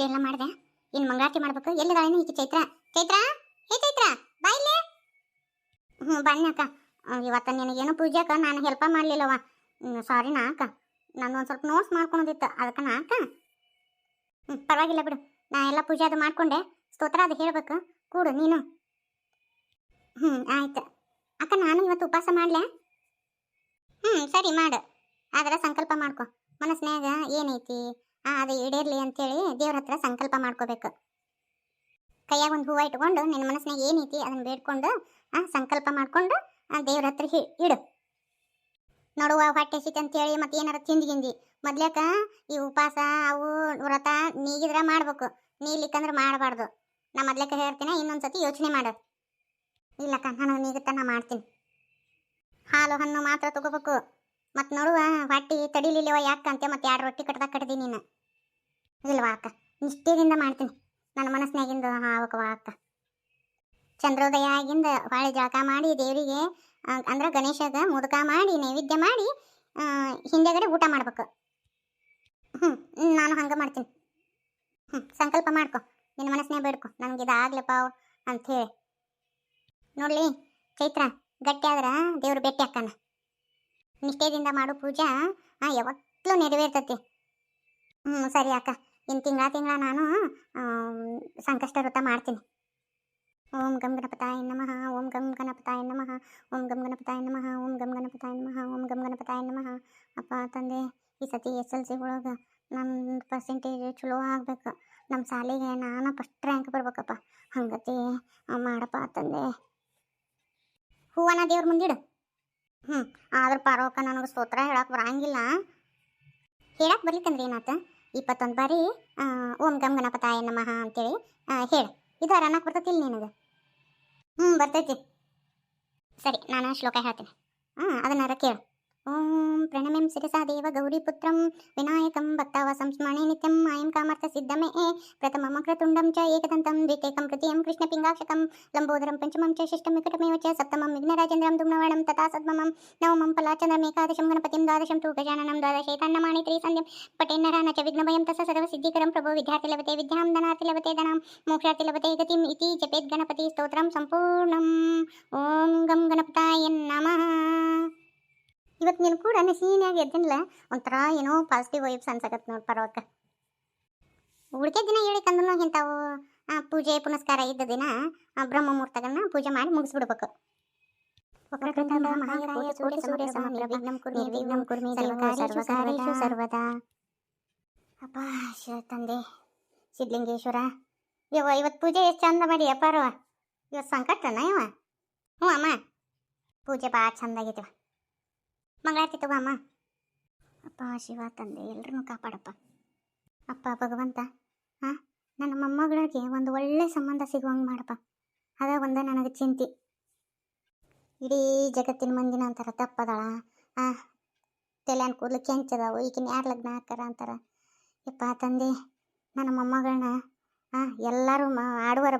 ಪೂಜೆ ಎಲ್ಲ ಮಾಡ್ದೆ. ಇನ್ನು ಮಂಗಳಾರತಿ ಮಾಡ್ಬೇಕು. ಎಲ್ಲಿದಾಳೇನು ಈಕೆ ಚೈತ್ರ? ಚೈತ್ರ? ಹೇ ಚೈತ್ರ, ಬಾ ಇಲ್ಲಿ. ಹ್ಞೂ ಬಣ್ಣಕ್ಕ ಇವತ್ತು ನಿನಗೇನು ಪೂಜೆಕ ನಾನು ಹೆಲ್ಪ ಮಾಡಲಿಲ್ಲವ ಸಾರಿ ಅಕ್ಕ. ನಾನು ಒಂದು ಸ್ವಲ್ಪ ನೋಟ್ಸ್ ಮಾಡ್ಕೊಳೋದಿತ್ತು. ಅದಕ್ಕೆ ನಾ ಅಕ್ಕ. ಹ್ಞೂ ಪರವಾಗಿಲ್ಲ ಬಿಡು. ನಾ ಎಲ್ಲ ಪೂಜೆ ಅದು ಮಾಡ್ಕೊಂಡೆ. ಸ್ತೋತ್ರ ಅದು ಹೇಳ್ಬೇಕು. ಕೂಡು, ನೀನು. ಹ್ಞೂ ಆಯ್ತು. ಅಕ್ಕ, ನಾನು ಇವತ್ತು ಉಪವಾಸ ಮಾಡಲೆ? ಹ್ಞೂ ಸರಿ ಮಾಡು. ಆದ್ರೆ ಸಂಕಲ್ಪ ಮಾಡ್ಕೊ. ಮನಸ್ನ್ಯಾಗ ಏನೈತಿ? ಅದು ಈಡೇರ್ಲಿ ಅಂತೇಳಿ ದೇವ್ರ ಹತ್ರ ಸಂಕಲ್ಪ ಮಾಡ್ಕೋಬೇಕು. ಕೈಯಾಗ ಒಂದು ಹೂವು ಇಟ್ಕೊಂಡು ನಿನ್ನ ಮನಸ್ಸಿನಾಗ ಏನೈತಿ ಅದನ್ನ ಬೇಡ್ಕೊಂಡು ಸಂಕಲ್ಪ ಮಾಡ್ಕೊಂಡು ದೇವ್ರ ಹತ್ರ ಹಿ- ಇಡು. ನೋಡುವ ಹೊಟ್ಟೆ ಹಸಿತ ಅಂತೇಳಿ ಮತ್ತೆ ಏನಾರ ತಿಂದು ಗಿಂದಿ. ಮೊದ್ಲೇಕ ಈ ಉಪವಾಸ ಅವು, ವ್ರತ ನೀಗಿದ್ರ ಮಾಡ್ಬೇಕು. ನೀಲಿಕ್ಕಂದ್ರೆ ಮಾಡಬಾರ್ದು. ನಾ ಮೊದ್ಲೇಕ ಹೇಳ್ತೀನಿ, ಇನ್ನೊಂದ್ಸತಿ ಯೋಚನೆ ಮಾಡು. ಇಲ್ಲಕ್ಕ, ನಾನು ನೀಗುತ್ತ ನಾ ಮಾಡ್ತೀನಿ. ಹಾಲು, ಹಣ್ಣು ಮಾತ್ರ ತಗೋಬೇಕು. ಮತ್ತೆ ನೋಡುವ ಹೊಟ್ಟಿ ತಡಿಲಿಲ್ಲವ ಯಾಕಂತೆ ಮತ್ತೆ ಎರಡು ರೊಟ್ಟಿ ಕಟ್ದಾಗ ಕಟ್ದಿ ನೀನು? ಇಲ್ವಾ ಅಕ್ಕ? ನಿಷ್ಠೆಯಿಂದ ಮಾಡ್ತೀನಿ. ನನ್ನ ಮನಸ್ಸಿನಾಗಿಂದ ಹಾವಕವ ಅಕ್ಕ. ಚಂದ್ರೋದಯ ಆಗಿಂದ ಹೊಳೆ ಜಳಕ ಮಾಡಿ ದೇವರಿಗೆ ಅಂದ್ರೆ ಗಣೇಶಗ ಮುದುಕ ಮಾಡಿ, ನೈವೇದ್ಯ ಮಾಡಿ ಹಿಂದೆಗಡೆ ಊಟ ಮಾಡ್ಬೇಕು. ಹ್ಞೂ ನಾನು ಹಂಗೆ ಮಾಡ್ತೀನಿ. ಹ್ಞೂ ಸಂಕಲ್ಪ ಮಾಡ್ಕೊ. ನಿನ್ನ ಮನಸ್ಸಿನಾಗ ಬೇಡ್ಕೊ. ನನಗೆ ಇದಾಗ್ಲಪ್ಪ ಹೇಳಿ. ನೋಡ್ಲಿ, ಚೈತ್ರ, ಗಟ್ಟಿ ಆದ್ರೆ ದೇವ್ರು ಭೇಟಿ ಅಕ್ಕನ ನಿಷ್ಠೆದಿಂದ ಮಾಡೋ ಪೂಜಾ ಯಾವತ್ತೂ ನೆರವೇರ್ತತಿ. ಹ್ಞೂ ಸರಿ ಅಕ್ಕ. ಇನ್ನು ತಿಂಗಳ ತಿಂಗಳ ನಾನು ಸಂಕಷ್ಟ ವ್ರತ ಮಾಡ್ತೀನಿ. ಓಂ ಗಂ ಗಣಪತಾಯ ನಮಃ, ಓಂ ಗಂ ಗಣಪತಾಯ ನಮಃ, ಓಂ ಗಂ ಗಣಪತಾಯ ನಮಃ, ಓಂ ಗಂ ಗಣಪತಾಯ ನಮಃ, ಓಂ ಗಂ ಗಣಪತಾಯ ನಮಃ. ಅಪ್ಪ, ತಂದೆ, ಈ ಸತಿ ಎಸ್ ಎಲ್ ಸಿ ಒಳಗೆ ನನ್ನ ಪರ್ಸೆಂಟೇಜ್ ಚಲೋ ಆಗಬೇಕು. ನಮ್ಮ ಶಾಲೆಗೆ ನಾನು ಫಸ್ಟ್ ರ್ಯಾಂಕ್ ಬರ್ಬೇಕಪ್ಪ. ಹಂಗತಿ ಮಾಡಪ್ಪ, ತಂದೆ. ಹೂವನ ದೇವ್ರ ಮುಂದಿಡು. ಹ್ಞೂ ಆದ್ರೆ ಪಾರೋಕ ನನಗೆ ಸ್ತೋತ್ರ ಹೇಳಕ್ಕೆ ಬರಂಗಿಲ್ಲ. ಹೇಳಕ್ಕೆ ಬರ್ಲಿಕ್ಕಂದ್ರೆ ಏನಾತ? ಇಪ್ಪತ್ತೊಂದು ಬಾರಿ ಓಂ ಗಮ್ ಗಣಪತಾಯ ನಮಃ ಅಂತೇಳಿ ಹೇಳು. ಇದು ಅನ್ನಕ್ಕೆ ಕೊಡ್ತೀನಿ ನಿನಗೆ? ಹ್ಞೂ ಬರ್ತೈತಿ. ಸರಿ, ನಾನು ಶ್ಲೋಕ ಹೇಳ್ತೀನಿ. ಹಾಂ ಅದನ್ನಾರ ಕೇಳು. ॐ प्रणमें शिरसा देव गौरीपुत्रं विनायकं भक्तावासं स्मरणे नित्यं मायं कामर्थसिद्धमे प्रथमं क्रतुण्डं च एकदन्तं द्वितीयकं तृतीयं कृष्णपिङ्गाक्षकं लम्बोदरं पञ्चमं च षष्ठं विकटमेव च सप्तमं विघ्नराजेन्द्रं दुम्नवर्णं तथा सद्ममं नवमं पलाचन्द्रमेकादशं गणपतिं द्वादशं तु गजाननं द्वादशैतान्नमाणि त्रिसन्ध्यं पटेन्नरान च विघ्नभयं तस्य सर्वसिद्धिकरं प्रभो विद्यार्थिलभते विद्यां धनार्थिलभते धनां मोक्षार्थिलभते गतिम् इति जपेत् गणपतिस्तोत्रं सम्पूर्णम् ॐ गं गणपताय नमः ಇವತ್ತು ನೀನು ಕೂಡ ನಸೀನಾಗಿ ಎದ್ದಿಲ್ಲ ಒಂಥರ ಏನೋ ಪಾಸಿಟಿವ್ ವೈಬ್ಸ್ ಅನ್ಸಕತ್ ನೋಡಿ ಪರವಕ್ಕ. ಉಳಿಕೆ ದಿನ ಹೇಳಿಕಂದ್ರೂ ಇಂಥವು ಆ, ಪೂಜೆ ಪುನಸ್ಕಾರ ಇದ್ದ ದಿನ ಬ್ರಹ್ಮ ಮುಹೂರ್ತಗಳನ್ನ ಪೂಜೆ ಮಾಡಿ ಮುಗಿಸ್ಬಿಡ್ಬೇಕು. ಅಪ್ಪ ತಂದೆ ಸಿದ್ಲಿಂಗೇಶ್ವರ ಯವ್ವ ಇವತ್ತು ಪೂಜೆ ಎಷ್ಟು ಚಂದ ಮಾಡಿ ಅಪ್ಪಾರವ ಇವತ್ತು ಸಂಕಟನ ಯವ ಹ್ಞೂ ಅಮ್ಮ. ಪೂಜೆ ಭಾಳ ಚಂದ ಆಗೈತಿವ ಮಂಗಳಾರತಿ ತಗೋ ಅಮ್ಮ. ಅಪ್ಪ ಶಿವ ತಂದೆ ಎಲ್ರನ್ನೂ ಕಾಪಾಡಪ್ಪ. ಅಪ್ಪ ಭಗವಂತ ಹಾಂ ನನ್ನ ಮೊಮ್ಮಗಳಿಗೆ ಒಂದು ಒಳ್ಳೆ ಸಂಬಂಧ ಸಿಗುವಂಗೆ ಮಾಡಪ್ಪ. ಅದ ಒಂದು ನನಗೆ ಚಿಂತೆ. ಇಡೀ ಜಗತ್ತಿನ ಮಂದಿನ ಅಂತಾರ ತಪ್ಪದಳ ಆ ತಲೆ ಕೂದಲು ಕೆಂಚದಾವು ಈಗಿನ ಯಾರು ಲಗ್ನ ಹಾಕಾರ ಅಂತಾರ. ಯಪ್ಪ ತಂದೆ ನನ್ನ ಮೊಮ್ಮಗಳನ್ನ ಹಾಂ ಎಲ್ಲರೂ ಮ ಆಡುವರ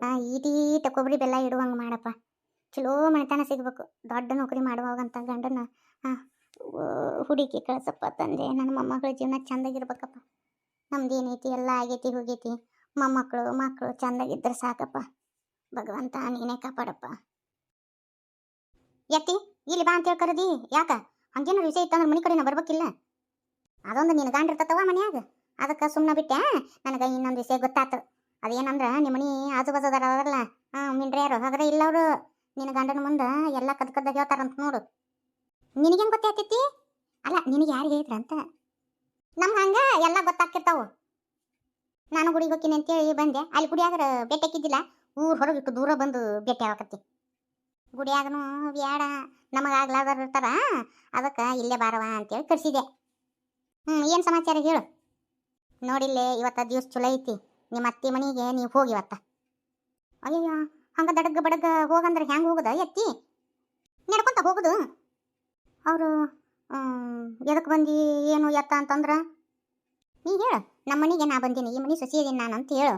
ಆ, ಈಟೀಟ ಕೊಬ್ಬರಿ ಬೆಲ್ಲ ಇಡುವಂಗೆ ಮಾಡಪ್ಪ. ಚಲೋ ಮನೆತನ ಸಿಗಬೇಕು. ದೊಡ್ಡ ನೌಕರಿ ಮಾಡುವಾಗಂತ ಗಂಡನ ಹುಡುಕಿ ಕಳ್ಸಪ್ಪ ತಂದೆ, ನನ್ನ ಮೊಮ್ಮಗಳ ಜೀವನ ಚಂದಾಗಿರ್ಬೇಕಪ್ಪ. ನಮ್ದು ಏನೈತಿ, ಎಲ್ಲ ಆಗೈತಿ, ಹೋಗೈತಿ. ಮೊಮ್ಮಕ್ಕಳು ಮಕ್ಕಳು ಚಂದಾಗಿದ್ರೆ ಸಾಕಪ್ಪ. ಭಗವಂತ ನೀನೇ ಕಾಪಾಡಪ್ಪ. ಎತ್ತಿ ಇಲ್ಲಿ ಬಾ ಅಂತೇಳಿ ಕರದಿ. ಯಾಕ? ಹಂಗೇನಾರು ವಿಷಯ ಇತ್ತಂದ್ರೆ ಮನೆ ಕಡೆನ ಬರ್ಬೇಕಿಲ್ಲ. ಅದೊಂದು ನಿನ್ನ ಗಂಡ ಇರ್ತತವ ಮನ್ಯಾಗ. ಅದಕ್ಕೆ ಸುಮ್ಮನೆ ಬಿಟ್ಟೆ. ನನಗೆ ಇನ್ನೊಂದು ವಿಷಯ ಗೊತ್ತಾತು. ಅದೇನಂದ್ರೆ ನಿಮ್ಮ ಮನೆ ಆಜು ಬಾಜು ಅದಾರಲ್ಲ ಹಾಂ ಮಿಂಡ್ರಿಯಾರು ಹಾಗಾದ್ರೆ ಇಲ್ಲ ಅವರು ನಿನ್ನ ಗಂಡನ ಮುಂದೆ ಎಲ್ಲ ಕದ್ ಕದ್ದ ಹೇಳ್ತಾರಂತ ನೋಡು. ನಿನಗೇನು ಗೊತ್ತಾಗ್ತೈತಿ? ಅಲ್ಲ, ನಿನಗೆ ಯಾರಿಗೆ ಹೇಳಿದ್ರಂತ ನಮ್ಗೆ ಹಂಗೆ ಎಲ್ಲ ಗೊತ್ತಾಗ್ತಿರ್ತಾವು. ನಾನು ಗುಡಿಗೆ ಹೋಗ್ತೀನಿ ಅಂತೇಳಿ ಬಂದೆ. ಅಲ್ಲಿ ಗುಡಿಯಾಗ್ರ ಭೇಟಿ ಹಾಕಿದ್ದಿಲ್ಲ. ಊರು ಹೊರಗಿಟ್ಟು ದೂರ ಬಂದು ಭೇಟಿ ಆಗಕತ್ತಿ ಗುಡಿಯಾಗನು ಬ್ಯಾಡ. ನಮಗಾಗ್ಲಾರ್ದಾರ ಇರ್ತಾರ. ಅದಕ್ಕೆ ಇಲ್ಲೇ ಬಾರವ ಅಂತೇಳಿ ಕರ್ಸಿದೆ ಹ್ಞೂ ಏನು ಸಮಾಚಾರ ಹೇಳು? ನೋಡಿಲ್ಲೇ, ಇವತ್ತು ದಿವಸ ಚಲೋ ಐತಿ. ನಿಮ್ಮ ಅತ್ತೆ ಮನೆಗೆ ನೀವು ಹೋಗಿ ಇವತ್ತ. ಅಯ್ಯಯ್ಯ. ಹಂಗ ದಡಗ್ ಬಡಗ್ ಹೋಗಂದ್ರೆ ಹೆಂಗೆ ಹೋಗುದ ಎತ್ತಿ? ನಡ್ಕೊಂತ ಹೋಗುದು. ಅವರು ಎದಕ್ಕೆ ಬಂದಿ, ಏನು ಎತ್ತ ಅಂತಂದ್ರೆ, ನೀ ಹೇಳು, ನಮ್ಮ ಮನೆಗೆ ನಾ ಬಂದೀನಿ, ಈ ಮನೆ ಸೊಸಿ ಇದೀನಿ ನಾನು ಅಂತ ಹೇಳು.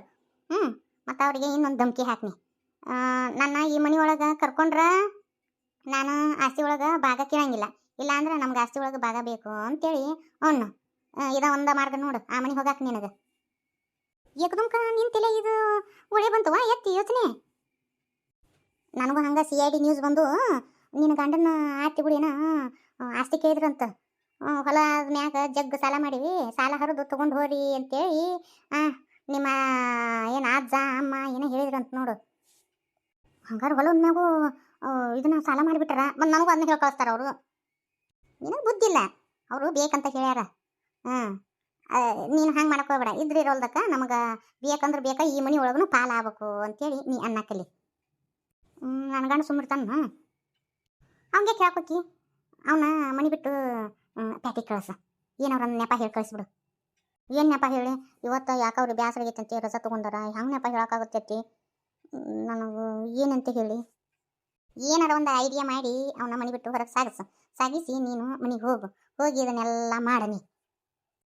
ಹ್ಞೂ ಮತ್ತು ಅವರಿಗೆ ಇನ್ನೊಂದು ಧಮಕಿ ಹಾಕ್ನಿ. ನನ್ನ ಈ ಮನೆ ಒಳಗೆ ಕರ್ಕೊಂಡ್ರ ನಾನು ಆಸ್ತಿ ಒಳಗೆ ಭಾಗ ಕೇಳಂಗಿಲ್ಲ. ಇಲ್ಲ ಅಂದ್ರೆ ನಮ್ಗೆ ಆಸ್ತಿ ಒಳಗೆ ಭಾಗ ಬೇಕು ಅಂತೇಳಿ ಅವನು ಇದ ಒಂದ ಮಾರ್ಗ ನೋಡು, ಆ ಮನೆಗೆ ಹೋಗಾಕ ನಿನಗೆ. ಏಕದಮ್ಕ ನಿಂತಿಲ್ಲ ತಲೆ ಇದು, ಒಳ್ಳೆ ಬಂತವ ಎತ್ತಿ ಯೋಚನೆ? ನನಗೂ ಹಂಗೆ ಸಿ ಐ ಡಿ ನ್ಯೂಸ್ ಬಂದು, ನಿನ್ನ ಗಂಡನ ಆರ್ತಿ ಗುಡಿನ ಆಸ್ತಿ ಕೇಳಿದ್ರಂತ. ಹೊಲ ಮ್ಯಾಗ ಜಗ್ ಸಾಲ ಮಾಡಿವಿ, ಸಾಲ ಹರಿದು ತೊಗೊಂಡು ಹೋರಿ ಅಂತೇಳಿ ನಿಮ್ಮ, ಏನು ಅಜ್ಜ, ಅಮ್ಮ ಏನೋ ಹೇಳಿದ್ರಂತ ನೋಡು. ಹಂಗಾರೆ ಹೊಲದ ಮ್ಯಾಗೂ ಇದನ್ನ ಸಾಲ ಮಾಡಿಬಿಟ್ರ ಮತ್ತು ನನಗೂ ಅದನ್ನ ಹೇಳಿ ಕಳಿಸ್ತಾರ ಅವರು. ನಿನಗೆ ಬುದ್ಧಿ ಇಲ್ಲ, ಅವರು ಬೇಕಂತ ಹೇಳ್ಯಾರ. ಹಾಂ ನೀನು ಹಂಗೆ ಹೋಗ್ಬೇಡ, ಇದ್ರ ಇರೋಲ್ದಕ್ಕ ನಮಗೆ ಬೇಕಂದ್ರೆ ಬೇಕಾ, ಈ ಮನೆ ಒಳಗೂ ಪಾಲಾಗಬೇಕು ಅಂತೇಳಿ ನೀ ಅನ್ನಕ್ಕಲಿ ನನ್ನ ಗಂಡ ಸುಮ್ಮಿರ್ತಾನ ಅವನಿಗೆ ಕೇಳ್ಕೊಕ್ಕಿ ಅವನ ಮನೆ ಬಿಟ್ಟು ಪ್ಯಾಟಿಗೆ ಕಳ್ಸ. ಏನವ್ರ ನೆಪ ಹೇಳಿ ಕಳಿಸ್ಬಿಡು. ಏನು ನೆಪ ಹೇಳಿ? ಇವತ್ತು ಯಾಕವ್ರು ಬ್ಯಾಸರ ಆಗೈತಂತೆ ರಜಾ ತೊಗೊಂಡಾರ. ಹೆಂಗೆ ನೆಪ ಹೇಳೋಕ್ಕಾಗತ್ತೈತಿ ನನಗೆ ಏನಂತ ಹೇಳಿ? ಏನಾರ ಒಂದು ಐಡಿಯಾ ಮಾಡಿ ಅವನ ಮನೆ ಬಿಟ್ಟು ಹೊರಗೆ ಸಾಗಿಸು. ಸಾಗಿಸಿ ನೀನು ಮನೆಗೆ ಹೋಗು. ಹೋಗಿ ಇದನ್ನೆಲ್ಲ ಮಾಡನಿ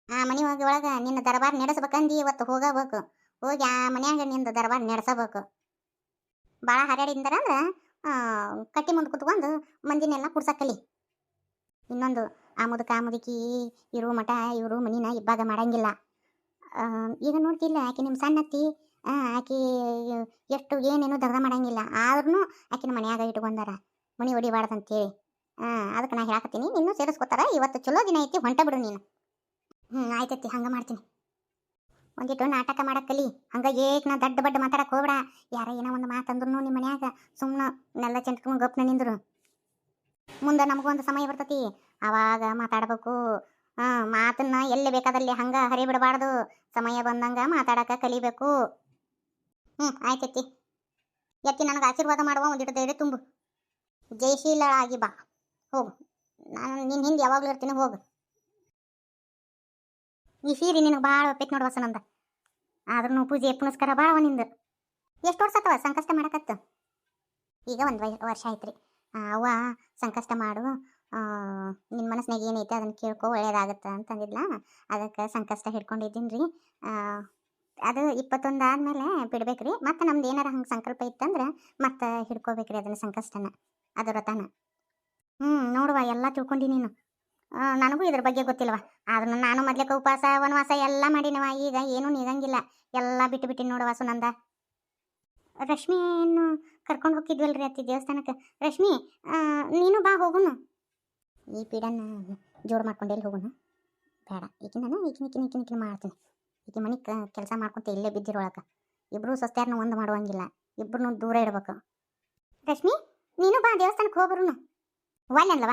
ಆ ಮನೆ ಹೋಗಿ ಒಳಗೆ ನಿನ್ನ ದರ್ಬಾರ್ ನಡೆಸ್ಬೇಕಂದು ಇವತ್ತು ಹೋಗಬೇಕು. ಹೋಗಿ ಆ ಮನ್ಯಾಗ ನಿಂದು ದರ್ಬಾರ್ ನಡೆಸಬೇಕು. ಭಾಳ ಹರ್ಯಾಡಿಂದರ ಅಂದ್ರೆ ಕಟ್ಟಿ ಮುಂದೆ ಕುತ್ಕೊಂಡು ಮಂದಿನೆಲ್ಲ ಕುಡ್ಸಕ್ಕಲಿ. ಇನ್ನೊಂದು ಆ ಮುದುಕ ಮುದುಕಿ ಇರು ಮಠ, ಇವರು ಮನಿನ ಇಬ್ಬಾಗ ಮಾಡಂಗಿಲ್ಲ. ಈಗ ನೋಡ್ತಿಲ್ಲ ಆಕೆ ನಿಮ್ಮ ಸಣ್ಣತ್ತಿ ಆಕೆ ಎಷ್ಟು ಏನೇನು ದರ್ದ ಮಾಡಂಗಿಲ್ಲ. ಆದ್ರೂ ಆಕಿನ ಮನ್ಯಾಗ ಇಟ್ಕೊಂಡಾರ, ಮನಿ ಹೊಡಿಬಾರ್ದಂತೇಳಿ ಹಾಂ ಅದಕ್ಕೆ ನಾ ಹೇಳಕತ್ತೀನಿ ಇನ್ನೂ ಸೇರಿಸ್ಕೊತಾರ, ಇವತ್ತು ಚಲೋ ದಿನ ಐತಿ, ಹೊಂಟ ಬಿಡು ನೀನು. ಹ್ಞೂ ಆಯ್ತೈತಿ, ಹಂಗೆ ಮಾಡ್ತೀನಿ. ಒಂದಿಟ್ಟು ನಾಟಕ ಮಾಡಕ್ ಕಲಿ. ಹಂಗ ಏಕ್ ನಾ ದಡ್ಡ ಬಡ್ಡ ಮಾತಾಡಕ್ ಹೋಗ್ಬೇಡ. ಯಾರ ಏನೋ ಒಂದು ಮಾತಂದ್ರು ನಿಮ್ಮ ಮನ್ಯಾಗ. ಸುಮ್ಮನೆ ನೆಲ್ಲ ಚೆಂಟ್ಕೊಂಡು ಗಪ್ನ ನಿಂದ್ರು. ಮುಂದೆ ಒಂದು ಸಮಯ ಬರ್ತತಿ. ಅವಾಗ ಮಾತಾಡಬೇಕು. ಹಾಂ ಮಾತನ್ನ ಎಲ್ಲಿ ಬೇಕಾದಲ್ಲಿ ಹಂಗ ಹರಿ ಬಿಡಬಾರ್ದು. ಸಮಯ ಬಂದಂಗ ಮಾತಾಡಕ ಕಲಿಬೇಕು. ಹ್ಞೂ ಆಯ್ತೈತಿ ಎತ್ತಿ ನನಗೆ ಆಶೀರ್ವಾದ ಮಾಡುವ, ಒಂದಿಟ್ಟು ಧೈರ್ಯ ತುಂಬು. ಆಗಿ ಬಾ. ಹೋಗು. ನಾನು ನಿನ್ನ ಹಿಂದೆ ಯಾವಾಗಲೂ ಇರ್ತೀನಿ, ಹೋಗು. ಈ ಸೀರೆ ನಿನಗೆ ಭಾಳ ಒಪ್ಪೈತಿ ನೋಡುವ ವಸನಂದ ಆದ್ರೂ ಪೂಜೆ ಪುನಸ್ಕಾರ ಭಾಳ ನಿಂದು. ಎಷ್ಟು ವರ್ಷ ಅಥವಾ ಸಂಕಷ್ಟ ಮಾಡಕತ್ತು? ಈಗ ಒಂದು ವರ್ಷ ಆಯ್ತ್ರಿ. ಆ, ಅವ್ವ ಸಂಕಷ್ಟ ಮಾಡು ನಿನ್ನ ಮನಸ್ಸಿನಾಗ ಏನೈತೆ ಅದನ್ನು ಕೇಳ್ಕೊ ಒಳ್ಳೇದಾಗತ್ತೆ ಅಂತಂದಿದ್ಲ. ಅದಕ್ಕೆ ಸಂಕಷ್ಟ ಹಿಡ್ಕೊಂಡಿದ್ದೀನಿ ರೀ ಅದು ಇಪ್ಪತ್ತೊಂದು ಆದಮೇಲೆ ಬಿಡ್ಬೇಕ್ರಿ. ಮತ್ತು ನಮ್ದು ಏನಾರ ಹಂಗೆ ಸಂಕಲ್ಪ ಇತ್ತಂದ್ರೆ ಮತ್ತೆ ಹಿಡ್ಕೋಬೇಕ್ರಿ ಅದನ್ನ ಸಂಕಷ್ಟನ ಅದು ವ್ರತನ ಹ್ಞೂ ನೋಡುವ ಎಲ್ಲ ತಿಳ್ಕೊಂಡಿ ನೀನು. ನನಗೂ ಇದ್ರ ಬಗ್ಗೆ ಗೊತ್ತಿಲ್ವ ಆದ್ರೂ ನಾನು ಮೊದ್ಲಕ್ಕೆ ಉಪವಾಸ, ವನವಾಸ ಎಲ್ಲ ಮಾಡಿನವ. ಈಗ ಏನೂ ನೀಗಂಗಿಲ್ಲ. ಎಲ್ಲ ಬಿಟ್ಟು ಬಿಟ್ಟು ನೋಡುವ ಸುನಂದ ರಶ್ಮಿಯನ್ನು ಕರ್ಕೊಂಡು ಹೋಗಿದ್ವಲ್ರಿ ಅತ್ತಿ ದೇವಸ್ಥಾನಕ್ಕೆ. ರಶ್ಮಿ ನೀನು ಬಾ ಹೋಗುನು. ಈ ಪೀಡನ್ನ ಜೋಡು ಮಾಡ್ಕೊಂಡು ಎಲ್ಲಿ ಹೋಗುನು? ಬೇಡ. ಈಗಿನ ಈಕಿನ ಈಕಿನ ಈಕಿನ ಈಕಿನ ಮಾಡ್ತೀನಿ. ಈಕೆ ಮನೆ ಕೆಲಸ ಮಾಡ್ಕೊಂತ ಇಲ್ಲೇ ಬಿದ್ದಿರೊಳಗೆ ಇಬ್ಬರು ಸೊಸ್ತೆಯರನ್ನ ಒಂದು ಮಾಡುವಂಗಿಲ್ಲ. ಇಬ್ಬರನ್ನೂ ದೂರ ಇಡ್ಬೇಕು. ರಶ್ಮಿ, ನೀನು ಬಾ ದೇವಸ್ಥಾನಕ್ಕೆ ಹೋಗ್ಬರುನು. ಒಲ್ಲೆನ್ಲವ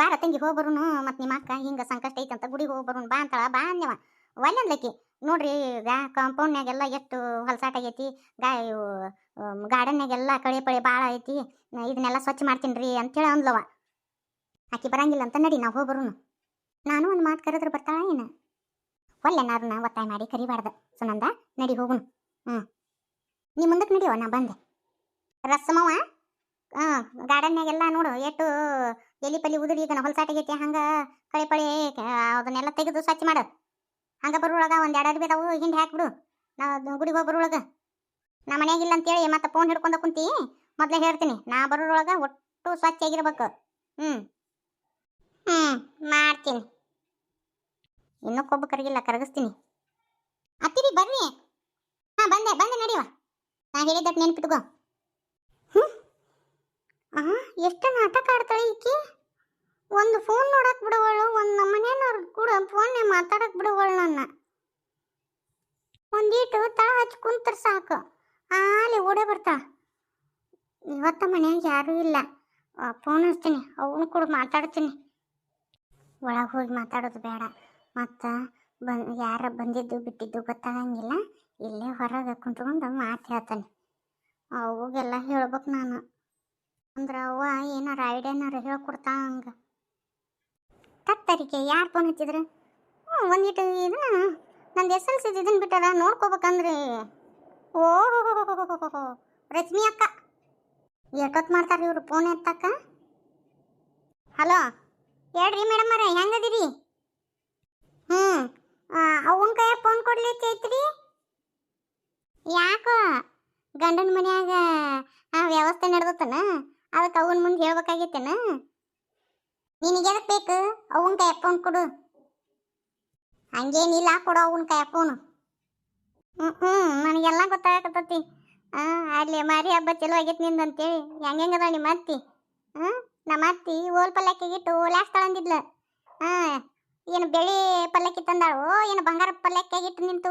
ಬಾರ ತಂಗಿ ಹೋಗ್ಬರುನು ಮತ್ತು ನಿಮ್ಮ ಅಕ್ಕ ಹಿಂಗೆ ಸಂಕಷ್ಟ ಐತಂತ ಗುಡಿಗೆ ಹೋಗ್ಬರುನು ಬಾ ಅಂತಳ, ಬಾ ಅನ್ಯವ ಒಲ್ಲೆನ್ಲಕ್ಕಿ ನೋಡ್ರಿ ಈಗ ಕಾಂಪೌಂಡ್ನಾಗೆಲ್ಲ ಎಷ್ಟು ಹೊಲಸಾಟ ಆಗೈತಿ, ಗಾ ಗಾರ್ಡನ್ನಾಗೆಲ್ಲ ಕಳೆ ಪಳೆ ಭಾಳ ಐತಿ, ನಾ, ಇದನ್ನೆಲ್ಲ ಸ್ವಚ್ಛ ಮಾಡ್ತೀನಿ ರೀ ಅಂತೇಳಿ ಅಂದ್ಲವ. ಆಕಿ ಬರಂಗಿಲ್ಲ ಅಂತ ನಡಿ, ನಾವು ಹೋಗ್ಬರುನು. ನಾನು ಒಂದು ಮಾತು ಕರೆದ್ರೆ ಬರ್ತಾಳ ಏನು? ಒಲ್ಲೆನಾರನ್ನ ಒತ್ತಾಯ ಮಾಡಿ ಕರಿಬಾರ್ದ. ಸುನಂದ, ನಡಿ ಹೋಗುನು. ಹ್ಞೂ ನೀ ಮುಂದಕ್ಕೆ ನಡಿಯವ ನಾ ಬಂದೆ. ರಸಮವ ಗಾರ್ಡನ್ಯಾಗೆಲ್ಲ ನೋಡು ಎಷ್ಟು ಎಲಿ ಪಲ್ಲಿ ಉದುರಿ ಈಗ ಹೊಲಸಾಟಾಗೈತಿ ಹಂಗೆ ಕಳೆ ಪಳೆ ಅದನ್ನೆಲ್ಲ ತೆಗೆದು ಸ್ವಚ್ಛ ಮಾಡು. ಹಂಗೆ ಬರೋಳಗ ಒಂದು ಎರಡು ಅರ್ಬಿ ಅದಾವು, ಹಿಂಡಿ ಹಾಕ್ಬಿಡು. ನಾ ಗುಡಿಗೆ ಹೋಗಿ ಬರೋಳಗ ನಾ ಮನೆಯಾಗಿಲ್ಲ ಅಂತೇಳಿ ಮತ್ತೆ ಫೋನ್ ಹಿಡ್ಕೊಂಡು ಕುಂತಿ, ಮೊದಲೇ ಹೇಳ್ತೀನಿ, ನಾ ಬರೋಳಗ ಒಟ್ಟು ಸ್ವಚ್ಛ ಆಗಿರ್ಬೇಕು. ಹ್ಞೂ ಹ್ಞೂ ಮಾಡ್ತೀನಿ. ಇನ್ನೂ ಕೊಬ್ಬು ಕರಗಿಲ್ಲ, ಕರಗಿಸ್ತೀನಿ. ಅತ್ತಿರಿ, ಬರ್ರಿ. ಹಾಂ, ಬಂದೆ ಬಂದೆ ನಡೆಯುವ ನಾ ಹೇಳಿದ್ದಕ್ಕೆ ನೆನ್ಪಿಟ್ಕೋ. ಆ ಎಷ್ಟು ನಾಟಕ ಆಡ್ತಾಳೆ ಈಕಿ. ಒಂದು ಫೋನ್ ನೋಡಕ್ ಬಿಡವಳು, ಒಂದು ನಮ್ಮ ಮನೆಯವ್ರ ಕೂಡ ಫೋನ್ ಮಾತಾಡಕ್ ಬಿಡುವಳು ನನ್ನ. ಒಂದೀಟು ತಳ ಹಚ್ಚಿ ಕುಂತ್ರ ಸಾಕು. ಆಲಿ ಓಡೇ ಬರ್ತಾ. ಇವತ್ತ ಮನ್ಯಾಗ ಯಾರೂ ಇಲ್ಲ. ಫೋನ್ ಹಚ್ತೀನಿ. ಅವನು ಕೂಡ ಮಾತಾಡ್ತೀನಿ. ಒಳಗೆ ಹೋಗಿ ಮಾತಾಡೋದು ಬೇಡ. ಮತ್ತು ಬನ್ ಯಾರ ಬಂದಿದ್ದು ಬಿಟ್ಟಿದ್ದು ಗೊತ್ತಾಗಂಗಿಲ್ಲ. ಇಲ್ಲೇ ಹೊರಗೆ ಕುಂತ್ಕೊಂಡು ಮಾತು ಹೇಳ್ತಾನೆ. ಅವಾಗೆಲ್ಲ ಹೇಳ್ಬೇಕು ನಾನು. ಅಂದ್ರೆ ಅವ್ವ ಏನಾರ ಐಡಿಯಾನಾರ ಹೇಳ್ಕೊಡ್ತಾ ಹಂಗೆ. ತತ್ತರಿಕೆ ಯಾರು ಫೋನ್ ಹಚ್ಚಿದ್ರು? ಹ್ಞೂ ಒಂದಿಟ್ಟು ಇದು ನಂದು ಎಸ್ ಎಲ್ ಸಿ ಇದನ್ನು ಬಿಟ್ಟಾರ ನೋಡ್ಕೋಬೇಕಂದ್ರೆ. ಓ ರಶ್ಮಿ ಅಕ್ಕ. ಎಷ್ಟೊತ್ತು ಮಾಡ್ತಾರೆ ಇವರು ಫೋನ್ ಎತ್ತಕ್ಕ? ಹಲೋ ಹೇಳ್ರಿ ಮೇಡಮ್ ಅರ ಹೆಂಗದಿರಿ? ಹ್ಞೂ ಅವನ ಕೈಯಾಗ ಫೋನ್ ಕೊಡ್ಲಿ ಚೈತ್ರಿ ಯಾಕೋ? ಗಂಡನ ಮನ್ಯಾಗ, ಆ, ವ್ಯವಸ್ಥೆ ನಡೆದತ್ತನ? ಅದಕ್ಕೆ ಅವನ ಮುಂದೆ ಹೇಳ್ಬೇಕಾಗೈತೇನ ನಿನಗೆ ಎದಕ್ಕೆ ಬೇಕು? ಅವನ ಕೈ ಫೋನ್ ಕೊಡು. ಹಂಗೇನಿಲ್ಲ, ಕೊಡು ಅವನ ಕೈ ಹ್ಮ್ ಹ್ಞೂ ಹ್ಞೂ ನನಗೆಲ್ಲ ಗೊತ್ತಾಗತ್ತತಿ ಹಾಂ ಅಲ್ಲಿ ಮಾರಿ ಹಬ್ಬ ಚಲೋ ಆಗೈತೆ ನಿಂದು ಅಂತೇಳಿ. ಅದ ನಿಮ್ಮ ಅತ್ತಿ? ಹಾಂ ನಮ್ಮ ಅತ್ತಿ ಓಲ್ ಪಲ್ಲಕ್ಕಿಗಿಟ್ಟು ಓಲ್ಯಾಸ್ತಾಳ ಅಂದಿದ್ಲ ಹಾಂ ಏನು ಬೆಳಿ ಪಲ್ಲಕ್ಕಿ ತಂದಾಳು, ಏನು ಬಂಗಾರ ಪಲ್ಲಕ್ಕಿಯಾಗಿಟ್ಟು ನಿಂತು